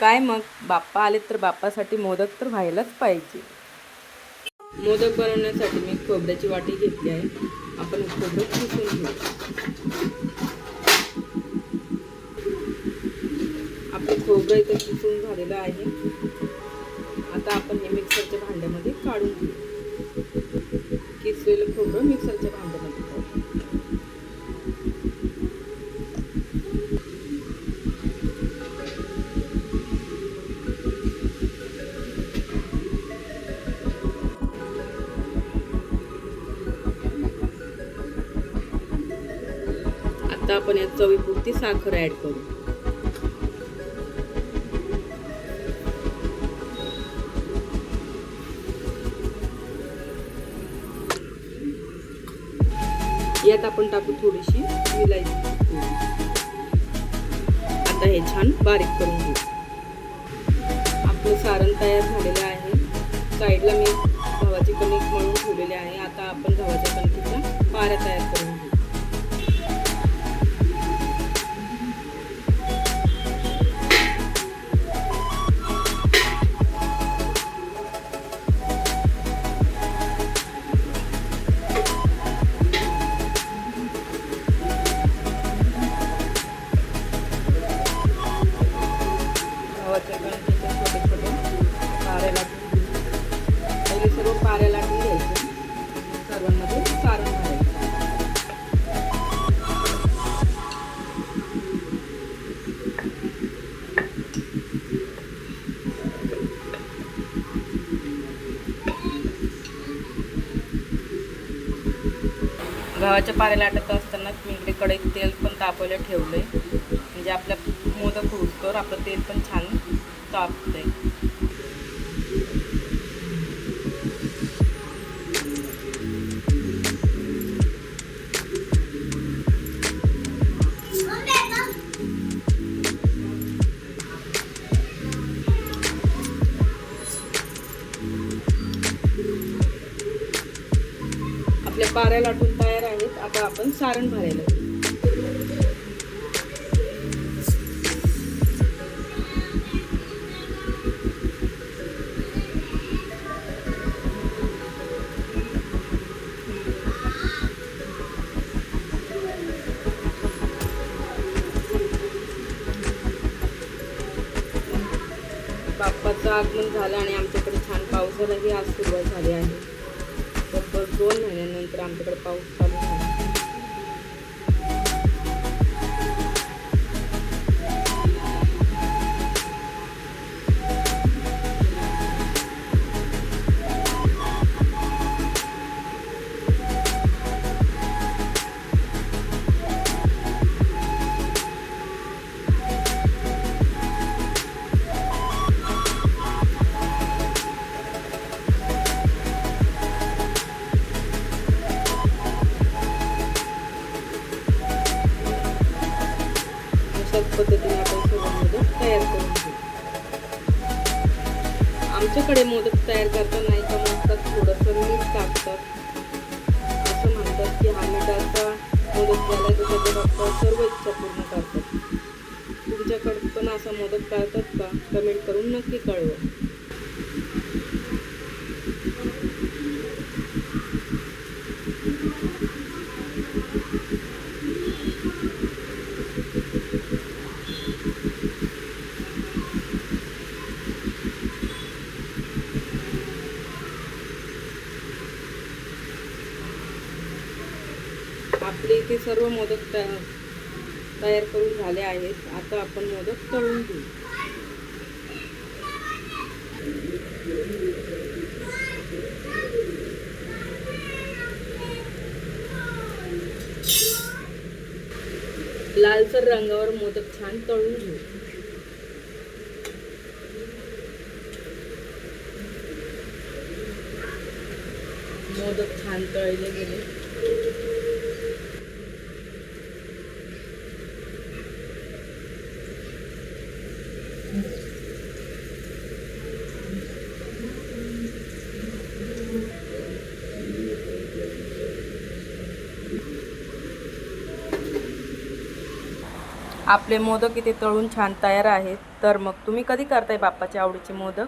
काय मग? बाप्पा आले तर बाप्पासाठी मोदक तर व्हायलाच पाहिजे. मोदक बनवण्यासाठी मी खोबऱ्याची वाटी घेतली आहे. आपण खोबरं किसून घेऊ. आपलं खोबरं इथं किसून झालेलं आहे. आता आपण हे मिक्सरच्या भांड्यामध्ये काढून घेऊ. किसलेलं खोबरं मिक्सरच्या भांड्यामध्ये काढू आता आपण यात चवीपुरती साखर ॲड करू. यात आपण टाकू थोडीशी विलायची आता हे छान बारीक करून घेऊ. आपलं सारण तयार झालेलं आहे. साईडला मी गव्हाची कणिक मळून ठेवलेली आहे. आता आपण गव्हाच्या कणकीच्या पाऱ्या तयार करून घेऊ. हे सर्व पाऱ्या लाटून घ्यायचं सर्वांमध्ये सारण घालायचं गव्हाच्या पाऱ्या लाटत असतानाच मी इकडे तेल पण तापवायला आहे म्हणजे आपल्या मोदक होतोर आपलं तेल पण छान तापतंय. आपल्या पाऱ्या लाटून तयार आहेत. आता आपण सारण भरायला बाप्पाचं आगमन झालं आणि आमच्याकडे छान पावसालाही आज सुरुवात झाली आहे. बरोबर दोन महिन्यांनी महिन्यानंतर आमच्याकडे पाऊस चालू झाला तयार करून घेऊ आमच्याकडे मोदक तयार करताना एका मोदकात थोडंसं मीठ टाकतात. असं म्हणतात की हा मिठाचा मोदक झाला तर त्याच्या बाप्पा सर्व इच्छा पूर्ण करतात. तुमच्याकडे पण असा मोदक करतात का? कमेंट करून नक्की कळवा. आपले इथे सर्व मोदक तयार करून झाले आहेत. आता आपण मोदक तळून घेऊ. लालसर रंगावर मोदक छान तळून घेऊ. मोदक छान तळले गेले. आपले मोदक इथे तळून छान तयार आहेत. तर मग तुम्ही कधी करताय बाप्पाच्या आवडीचे मोदक?